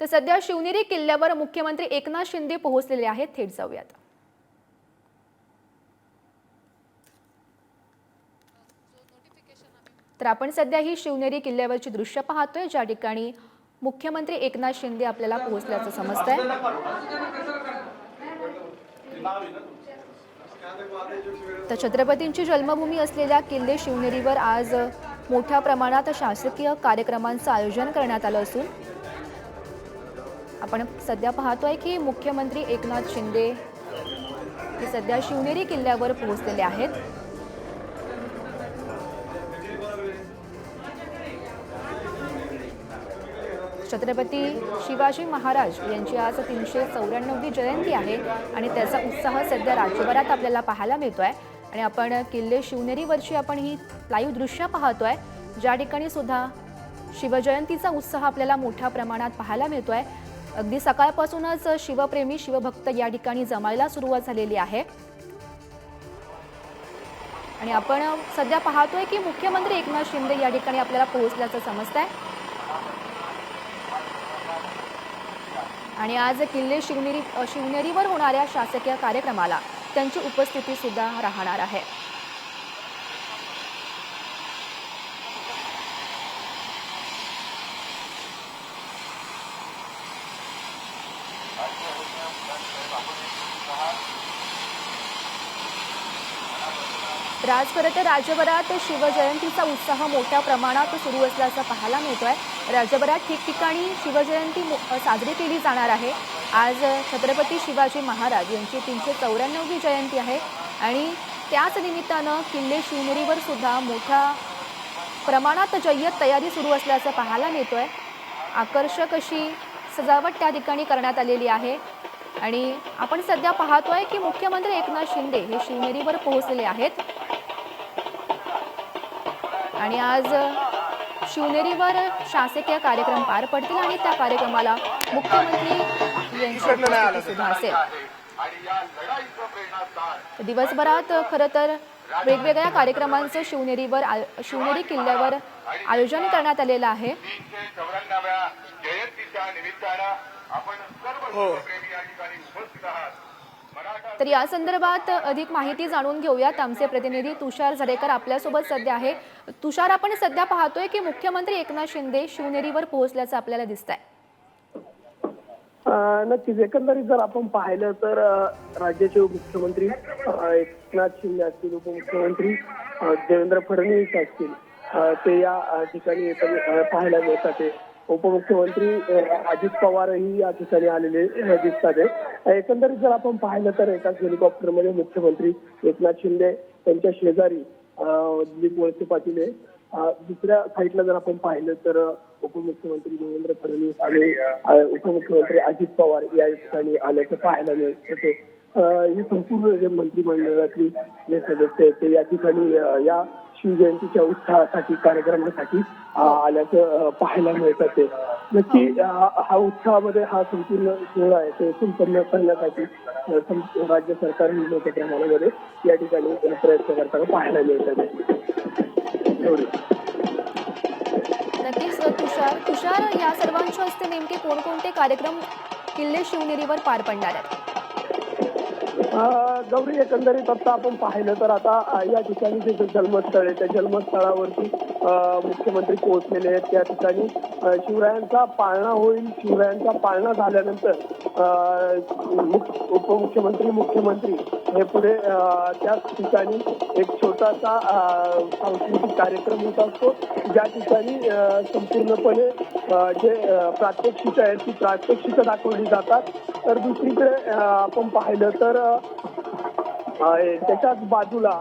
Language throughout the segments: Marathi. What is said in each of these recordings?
तर सध्या शिवनेरी किल्ल्यावर मुख्यमंत्री एकनाथ शिंदे पोहोचलेले आहेत. थेट जाऊयात. तर आपण सध्या ही शिवनेरी किल्ल्यावरची दृश्य पाहतोय. ज्या ठिकाणी मुख्यमंत्री एकनाथ शिंदे आपल्याला पोहोचल्याचं समजतंय. तर छत्रपतींची जन्मभूमी असलेल्या किल्ले शिवनेरीवर आज मोठ्या प्रमाणात शासकीय कार्यक्रमांचं आयोजन करण्यात आलं असून आपण सध्या पाहतो आहे की मुख्यमंत्री एकनाथ शिंदे हे सध्या शिवनेरी किल्ल्यावर पोहोचलेले आहेत. छत्रपती शिवाजी महाराज यांची आज तीनशे चौऱ्याण्णववी जयंती आहे आणि त्याचा उत्साह सध्या राज्यभरात आपल्याला पाहायला मिळतो आहे आणि आपण किल्ले शिवनेरीवरची आपण ही लाईव्ह दृश्य पाहतो आहे ज्या ठिकाणी सुद्धा शिवजयंतीचा उत्साह आपल्याला मोठ्या प्रमाणात पाहायला मिळतो आहे अगदी सकाळपासूनच शिवप्रेमी शिवभक्त या ठिकाणी जमायला सुरुवात झालेली आहे. आणि आपण सध्या पाहतोय की मुख्यमंत्री एकनाथ शिंदे या ठिकाणी आपल्याला पोहोचल्याचं समजतंय. आणि आज किल्ले शिवनेरी शिवनेरीवर होणाऱ्या शासकीय कार्यक्रमाला त्यांची उपस्थिती सुद्धा राहणार आहे. आज खरं तर राज्यभरात शिवजयंतीचा उत्साह मोठ्या प्रमाणात सुरू असल्याचं पाहायला मिळतो आहे राज्यभरात ठिकठिकाणी शिवजयंती साजरी केली जाणार आहे. आज छत्रपती शिवाजी महाराज यांची तीनशे चौऱ्याण्णववी जयंती आहे आणि त्याच निमित्तानं किल्ले शिवनेरीवर सुद्धा मोठ्या प्रमाणात जय्यत तयारी सुरू असल्याचं पाहायला मिळतो आहे आकर्षक अशी सजावट त्या ठिकाणी करण्यात आलेली आहे. आणि आपण सध्या पाहतोय की मुख्यमंत्री एकनाथ शिंदे हे शिवनेरीवर पोहोचलेले आहेत. आणि आज शिवनेरीवर शासकीय कार्यक्रम पार पडतील आणि त्या कार्यक्रमाला मुख्यमंत्री यांची सुद्धा असेल. दिवसभरात खरं तर वेगवेगळ्या कार्यक्रमांचं शिवनेरीवर आ- शिवनेरी किल्ल्यावर आयोजन करण्यात आलेलं आहे. तर या संदर्भात अधिक माहिती जाणून घेऊयात. आमचे प्रतिनिधी तुषार झरेकर आपल्यासोबत सध्या आहे तुषार आपण सध्या पाहतोय की मुख्यमंत्री एकनाथ शिंदे शिवनेरीवर पोहोचल्याचं आपल्याला दिसत आहे नक्कीच. एकंदरीत जर आपण पाहिलं तर राज्याचे मुख्यमंत्री एकनाथ शिंदे असतील उपमुख्यमंत्री देवेंद्र फडणवीस असतील ते या ठिकाणी पाहायला मिळतात. उपमुख्यमंत्री अजित पवारही या ठिकाणी आलेले दिसतात. एकंदरीत जर आपण पाहिलं तर एकाच हेलिकॉप्टरमध्ये मुख्यमंत्री एकनाथ शिंदे त्यांच्या शेजारी दिलीप वळसे पाटील आहे. दुसऱ्या साईडला जर आपण पाहिलं तर उपमुख्यमंत्री देवेंद्र फडणवीस आणि उपमुख्यमंत्री अजित पवार या ठिकाणी आल्याचं पाहायला मिळत. होते ही संपूर्ण जे मंत्रिमंडळातली जे सदस्य आहेत ते या ठिकाणी या शिवजयंतीच्या उत्साहासाठी कार्यक्रमासाठी आल्याचं पाहायला मिळत आहे नक्की अं, हा उत्साहामध्ये हा संपूर्ण सोहळा आहे ते संपन्न करण्यासाठी राज्य सरकार ही मोठ्या प्रमाणामध्ये या ठिकाणी प्रयत्न करताना पाहायला मिळतात. आहे एवढे. नक्कीच तुषार तुषार या सर्वांच्या हस्ते नेमके कोणकोणते कार्यक्रम किल्ले शिवनेरीवर पार पडणार आहेत? गौरी एकंदरीत आता आपण पाहिलं तर आता या ठिकाणी जे जन्मस्थळ आहे त्या जन्मस्थळावरती अं, मुख्यमंत्री पोहोचलेले आहेत. त्या ठिकाणी शिवरायांचा पाळणा होईल. शिवरायांचा पाळणा झाल्यानंतर अं, उपमुख्यमंत्री मुख्यमंत्री हे पुढे अं, त्याच ठिकाणी एक छोटासा अं, सांस्कृतिक कार्यक्रम होत असतो. ज्या ठिकाणी संपूर्णपणे जे प्रात्यक्षिक प्रात्यक्षिकं आहेत ती प्रात्यक्षिकं दाखवली जातात. तर दुसरीकडे आपण पाहिलं तर त्याच्याच बाजूला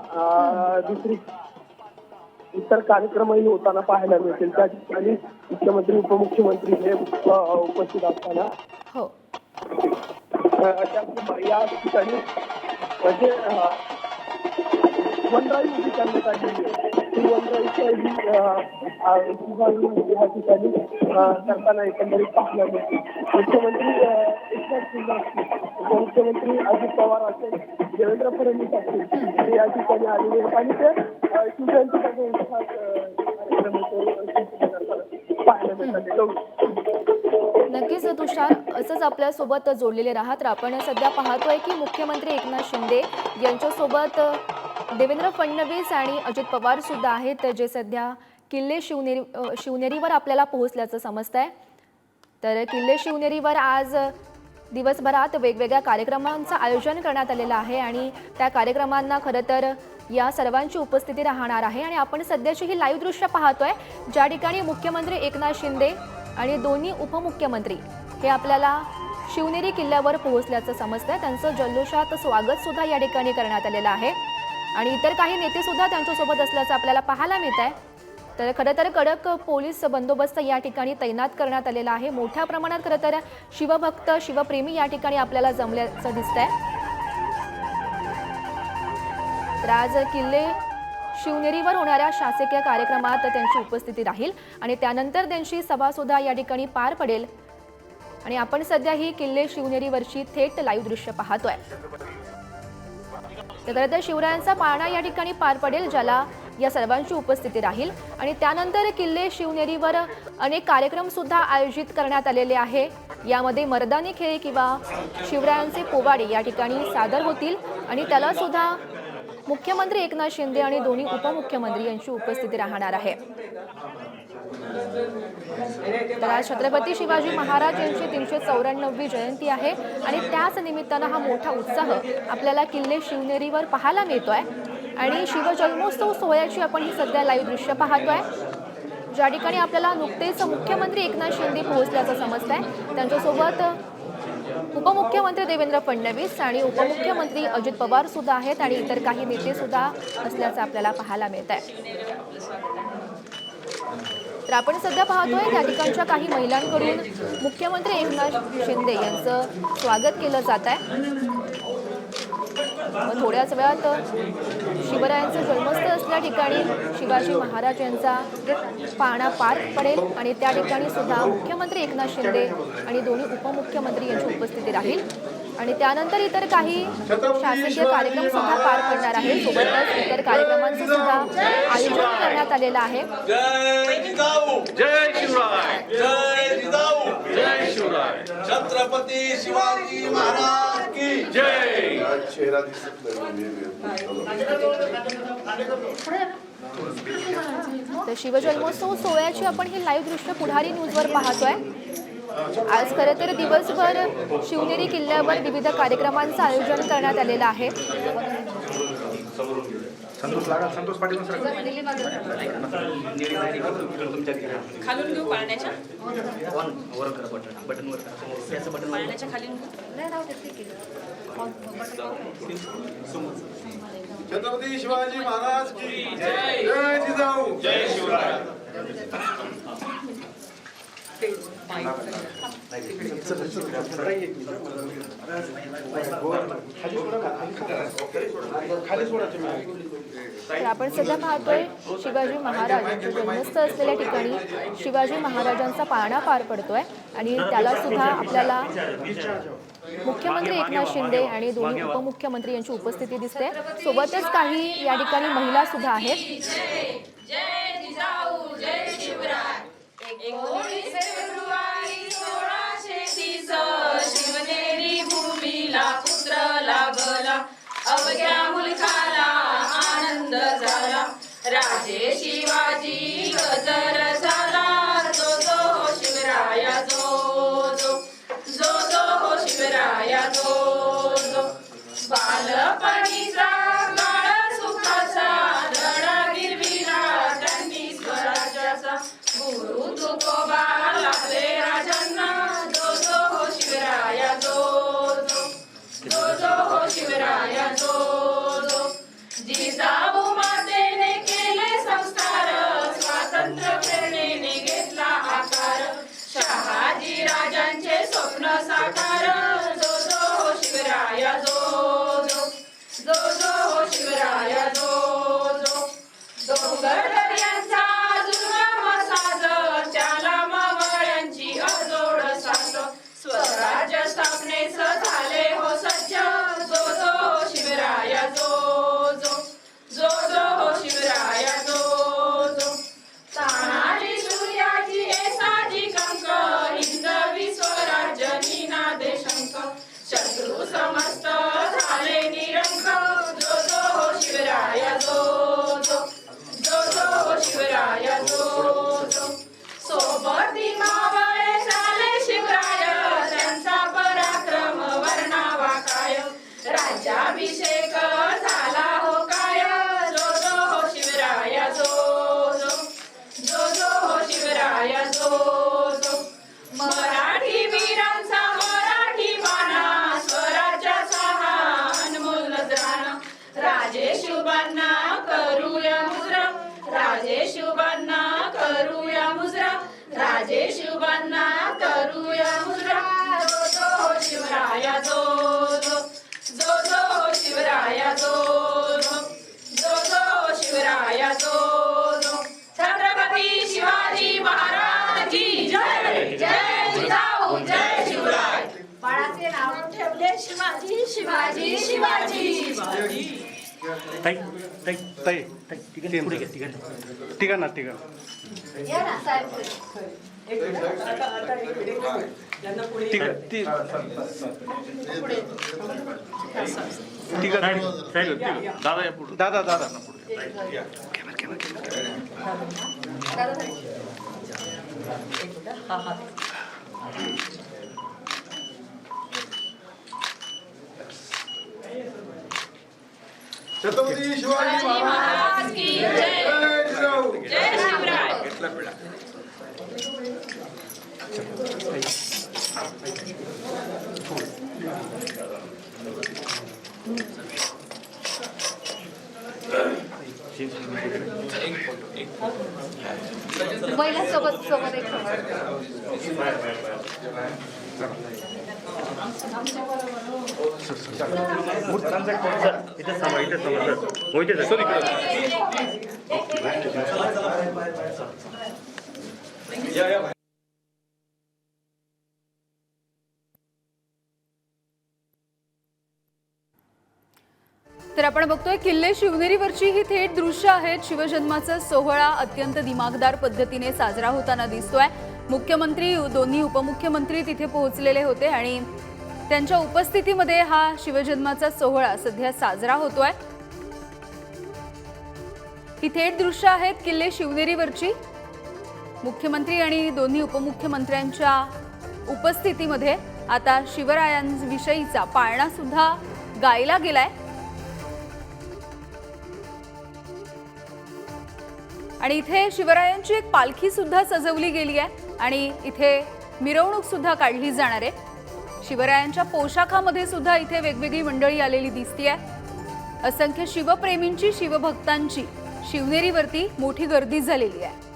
दुसरी इतर कार्यक्रमही होताना पाहायला मिळतील. त्या ठिकाणी मुख्यमंत्री उपमुख्यमंत्री हे उपस्थित असताना हो. या ठिकाणी म्हणजे वनराई उभी करण्यात आहे ती ही उभारणी या ठिकाणी करताना एकंदरीत पाहायला मिळते. मुख्यमंत्री एकनाथ शिंदे असतील उपमुख्यमंत्री अजित पवार असेल देवेंद्र फडणवीस असतील ते या ठिकाणी आलेले आणि ते अं, कार्यक्रम पाहायला मिळतात. नक्कीच तुषार असंच आपल्यासोबत जोडलेले राहत. आपण सध्या पाहतोय की मुख्यमंत्री एकनाथ शिंदे यांच्यासोबत देवेंद्र फडणवीस आणि अजित पवार सुद्धा आहेत जे सध्या किल्ले शिवनेरी शिवनेरीवर आपल्याला पोहोचल्याचं समजत आहे तर किल्ले शिवनेरीवर आज दिवसभरात वेगवेगळ्या कार्यक्रमांचं आयोजन करण्यात आलेलं आहे आणि त्या कार्यक्रमांना खरं तर या सर्वांची उपस्थिती राहणार आहे. आणि आपण सध्याची ही लाईव्ह दृश्य पाहतोय ज्या ठिकाणी मुख्यमंत्री एकनाथ शिंदे आणि दोन्ही उपमुख्यमंत्री हे आपल्याला शिवनेरी किल्ल्यावर पोहोचल्याचं समजतंय. त्यांचं जल्लोषात स्वागत सुद्धा या ठिकाणी करण्यात आलेलं आहे. आणि इतर काही नेते सुद्धा त्यांच्यासोबत असल्याचं आपल्याला पाहायला मिळत आहे तर खरं तर कडक पोलीस बंदोबस्त या ठिकाणी तैनात करण्यात आलेला आहे. मोठ्या प्रमाणात खरं तर शिवभक्त शिवप्रेमी या ठिकाणी आपल्याला जमल्याचं दिसतंय. तर आज किल्ले शिवनेरीवर होणाऱ्या शासकीय कार्यक्रमात त्यांची उपस्थिती राहील आणि त्यानंतर त्यांची सभासुद्धा या ठिकाणी पार पडेल. आणि आपण सध्या ही किल्ले शिवनेरीवरची थेट लाईव्ह दृश्य पाहतोय. तर खरं तर शिवरायांचा पाळणा या ठिकाणी पार पडेल ज्याला या सर्वांची उपस्थिती राहील. आणि त्यानंतर किल्ले शिवनेरीवर अनेक कार्यक्रम सुद्धा आयोजित करण्यात आलेले आहे. यामध्ये मर्दानी खेळ किंवा शिवरायांचे पोवाडे या ठिकाणी सादर होतील. आणि त्याला सुद्धा मुख्यमंत्री एकनाथ शिंदे आणि दोन्ही उपमुख्यमंत्री यांची उपस्थिती राहणार आहे. तर आज छत्रपती शिवाजी महाराज यांची तीनशे चौऱ्याण्णववी जयंती आहे. आणि त्याच निमित्तानं हा मोठा उत्साह आपल्याला किल्ले शिवनेरीवर पाहायला मिळतोय. आणि शिव जन्मोत्सव सोहळ्याची आपण ही सध्या लाईव्ह दृश्य पाहतोय. ज्या ठिकाणी आपल्याला नुकतेच मुख्यमंत्री एकनाथ शिंदे पोहोचल्याचं समजतंय. त्यांच्यासोबत उपमुख्यमंत्री देवेंद्र फडणवीस आणि उपमुख्यमंत्री अजित पवार सुद्धा आहेत आणि इतर काही नेते सुद्धा असल्याचं आपल्याला पाहायला मिळत आहे तर आपण सध्या पाहतोय त्या ठिकाणच्या काही महिलांकडून मुख्यमंत्री एकनाथ शिंदे यांचं स्वागत केलं जात आहे मग थोड्याच वेळात शिवरायांचं जन्मस्थळ असल्या ठिकाणी शिवाजी महाराज यांचा पाळणा पार पडेल आणि त्या ठिकाणी सुद्धा मुख्यमंत्री एकनाथ शिंदे आणि दोन्ही उपमुख्यमंत्री यांची उपस्थिती राहील. आणि त्यानंतर इतर काही शासकीय कार्यक्रम सुद्धा पार पडणार आहे सोबतच इतर कार्यक्रमांचं सुद्धा आयोजन करण्यात आलेलं आहे. जय जिजाऊ जय शिवराय. जय जिजाऊ. जय शिवराय. छत्रपती शिवाजी महाराज की जय. चेहरा दिसत तर शिवजन्मोत्सव सोहळ्याची आपण ही लाईव्ह दृश्य पुढारी न्यूजवर पाहतोय. आज खरं तर दिवसभर शिवनेरी किल्ल्यावर विविध कार्यक्रमांचं आयोजन करण्यात आलेलं आहे. खालून घेऊ पाळण्याच्या? पाळण्याच्या खाली छत्रपती शिवाजी महाराज की जय. जय जिजाऊ. जय शिवराय. तर आपण सध्या पाहतोय शिवाजी महाराजांचं जन्मस्थळ असलेल्या ठिकाणी शिवाजी महाराजांचा पाळणा पार पडतोय आणि त्याला सुद्धा आपल्याला मुख्यमंत्री एकनाथ शिंदे आणि दोन्ही उपमुख्यमंत्री यांची उपस्थिती दिसते. सोबतच काही या ठिकाणी महिला सुद्धा आहेत. राजे शिवाजी गजर शिवराया जो जो जो जो शिवराया जो जो जो जो शिवराया जो जो छत्रपती शिवाजी महाराज की जय जय जिजाऊ जय शिवराय. बाळाचे नाव ठेवले शिवाजी शिवाजी शिवाजी. ताई ताई ताई ताई तिघांनी पुढे घ्या तिघांनी. तिघांना तिघांना तिघ ती तिघांनी दादा या पुढे. दादा दादा छत्रपती शिवाजी महाराज की जय. जय शिवराय महिला सोबत सोबत एक सोबत इथे थांबा इथे थांबा सर मोहिते सर सर इकडे तर आपण बघतोय किल्ले शिवनेरीवरची ही थेट दृश्य आहेत. शिवजन्माचा सोहळा अत्यंत दिमागदार पद्धतीने साजरा होताना दिसतोय. मुख्यमंत्री दोन्ही उपमुख्यमंत्री तिथे पोहोचलेले होते आणि त्यांच्या उपस्थितीमध्ये हा शिवजन्माचा सोहळा सध्या साजरा होतोय. ही थेट दृश्य आहेत किल्ले शिवनेरीवरची. मुख्यमंत्री आणि दोन्ही उपमुख्यमंत्र्यांच्या उपस्थितीमध्ये आता शिवरायांविषयीचा पाळणा सुद्धा गायला गेलाय. आणि इथे शिवरायांची एक पालखी सुद्धा सजवली गेली आहे. आणि इथे मिरवणूक सुद्धा काढली जाणार आहे. शिवरायांच्या पोशाखामध्ये सुद्धा इथे वेगवेगळी मंडळी आलेली दिसतीये. असंख्य शिवप्रेमींची शिवभक्तांची शिवनेरीवरती मोठी गर्दी झालेली आहे.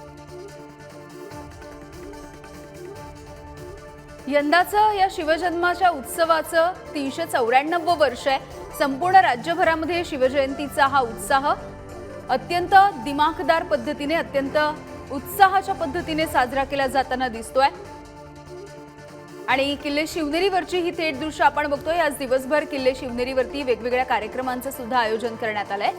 यंदाचं या शिवजन्माच्या उत्सवाचं तीनशे चौऱ्याण्णव वर्ष आहे. संपूर्ण राज्यभरामध्ये शिवजयंतीचा हा उत्साह अत्यंत दिमाखदार पद्धतीने अत्यंत उत्साहाच्या पद्धतीने साजरा केला जाताना दिसतोय. आणि किल्ले शिवनेरीवरची ही थेट दृश्य आपण बघतोय. आज दिवसभर किल्ले शिवनेरीवरती वेगवेगळ्या कार्यक्रमांचं सुद्धा आयोजन करण्यात आलंय.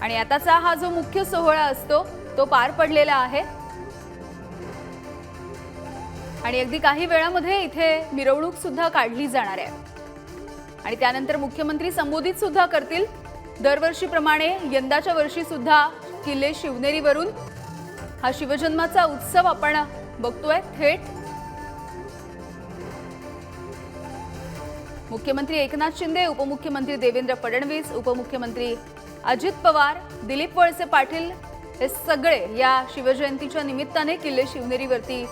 आणि आताचा हा जो मुख्य सोहळा असतो तो पार पडलेला आहे. आणि अगदी काही वेळामध्ये इथे मिरवणूक सुद्धा काढली जाणार आहे. आणि त्यानंतर मुख्यमंत्री संबोधित सुद्धा करतील. दरवर्षीप्रमाणे यंदाच्या वर्षी सुद्धा किल्ले शिवनेरीवरून हा शिवजन्माचा उत्सव आपण बघतोय थेट. मुख्यमंत्री एकनाथ शिंदे उपमुख्यमंत्री देवेंद्र फडणवीस उपमुख्यमंत्री अजित पवार दिलीप वळसे पाटील हे सगळे या शिवजयंतीच्या निमित्ताने किल्ले शिवनेरीवरती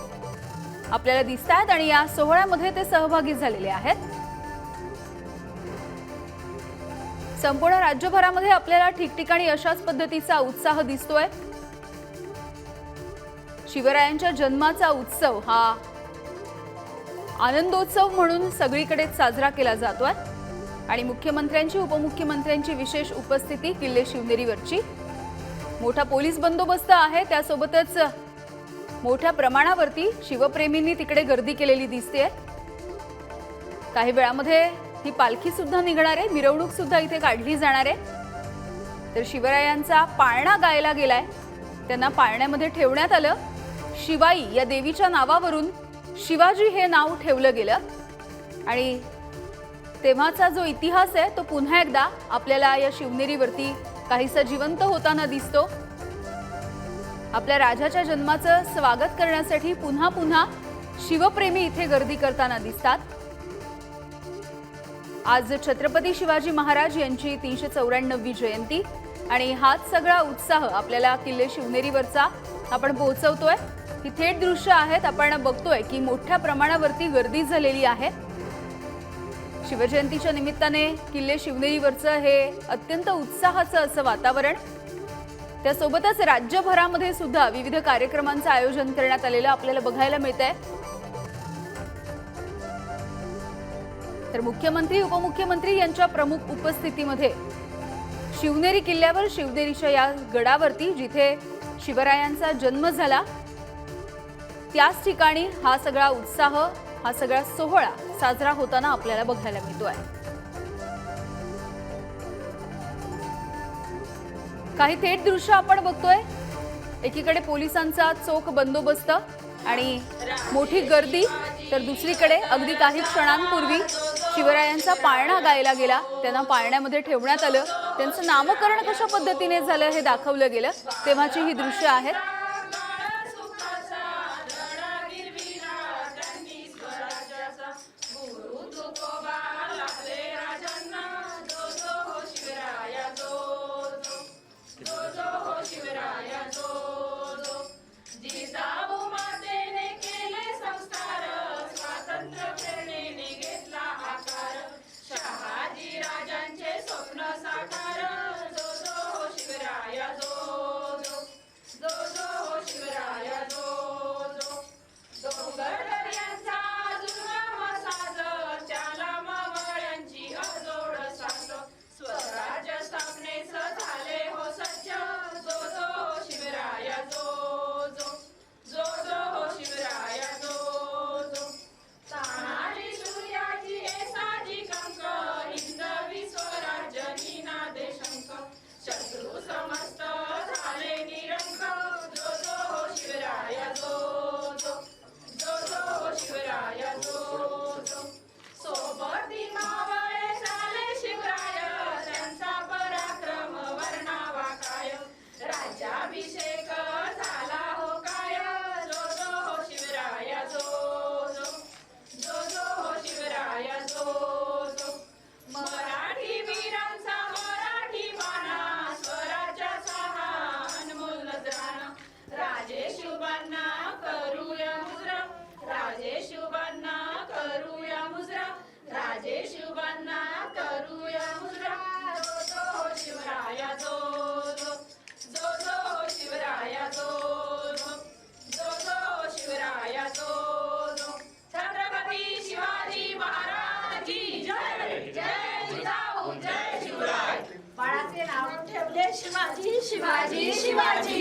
आपल्याला दिसत आहेत आणि या सोहळ्यामध्ये ते सहभागी झालेले आहेत. संपूर्ण राज्यभरामध्ये आपल्याला ठिकठिकाणी अशाच पद्धतीचा उत्साह दिसतोय. शिवरायांच्या जन्माचा उत्सव हा आनंदोत्सव म्हणून सगळीकडे साजरा केला जातोय. आणि मुख्यमंत्र्यांची उपमुख्यमंत्र्यांची विशेष उपस्थिती किल्ले शिवनेरीवरची. मोठा पोलीस बंदोबस्त आहे त्यासोबतच मोठ्या प्रमाणावरती शिवप्रेमींनी तिकडे गर्दी केलेली दिसते काही वेळामध्ये ही पालखी सुद्धा निघणार आहे. मिरवणूक सुद्धा इथे काढली जाणार आहे. तर शिवरायांचा पाळणा गायला गेलाय. त्यांना पाळण्यामध्ये ठेवण्यात आलं. शिवाई या देवीच्या नावावरून शिवाजी हे नाव ठेवलं गेलं. आणि तेव्हाचा जो इतिहास आहे तो पुन्हा एकदा आपल्याला या शिवनेरीवरती काहीसा जिवंत होताना दिसतो. आपल्या राजाच्या जन्माचं स्वागत करण्यासाठी पुन्हा पुन्हा शिवप्रेमी इथे गर्दी करताना दिसतात. आज छत्रपती शिवाजी महाराज यांची तीनशे चौऱ्याण्णववी जयंती. आणि हाच सगळा उत्साह आपल्याला किल्ले शिवनेरीवरचा आपण पोहोचवतोय. ही थेट दृश्य आहेत आपण बघतोय की मोठ्या प्रमाणावरती गर्दी झालेली आहे. शिवजयंतीच्या निमित्ताने किल्ले शिवनेरीवरचं हे अत्यंत उत्साहाचं असं वातावरण. त्यासोबतच राज्यभरामध्ये सुद्धा विविध कार्यक्रमांचं आयोजन करण्यात आलेलं आपल्याला बघायला मिळत आहे तर मुख्यमंत्री उपमुख्यमंत्री यांच्या प्रमुख उपस्थितीमध्ये शिवनेरी किल्ल्यावर शिवनेरीच्या या गडावरती जिथे शिवरायांचा जन्म झाला त्याच ठिकाणी हा सगळा उत्साह हा सगळा सोहळा साजरा होताना आपल्याला बघायला मिळतो आहे काही थेट दृश्य आपण बघतोय. एकीकडे पोलिसांचा चोख बंदोबस्त आणि मोठी गर्दी तर दुसरीकडे अगदी काही क्षणांपूर्वी शिवरायांचा पाळणा गायला गेला. त्यांना पाळण्यामध्ये ठेवण्यात आलं. त्यांचं नामकरण कशा पद्धतीने झालं हे दाखवलं गेलं. तेव्हाची ही दृश्य आहेत. Bye. Bye.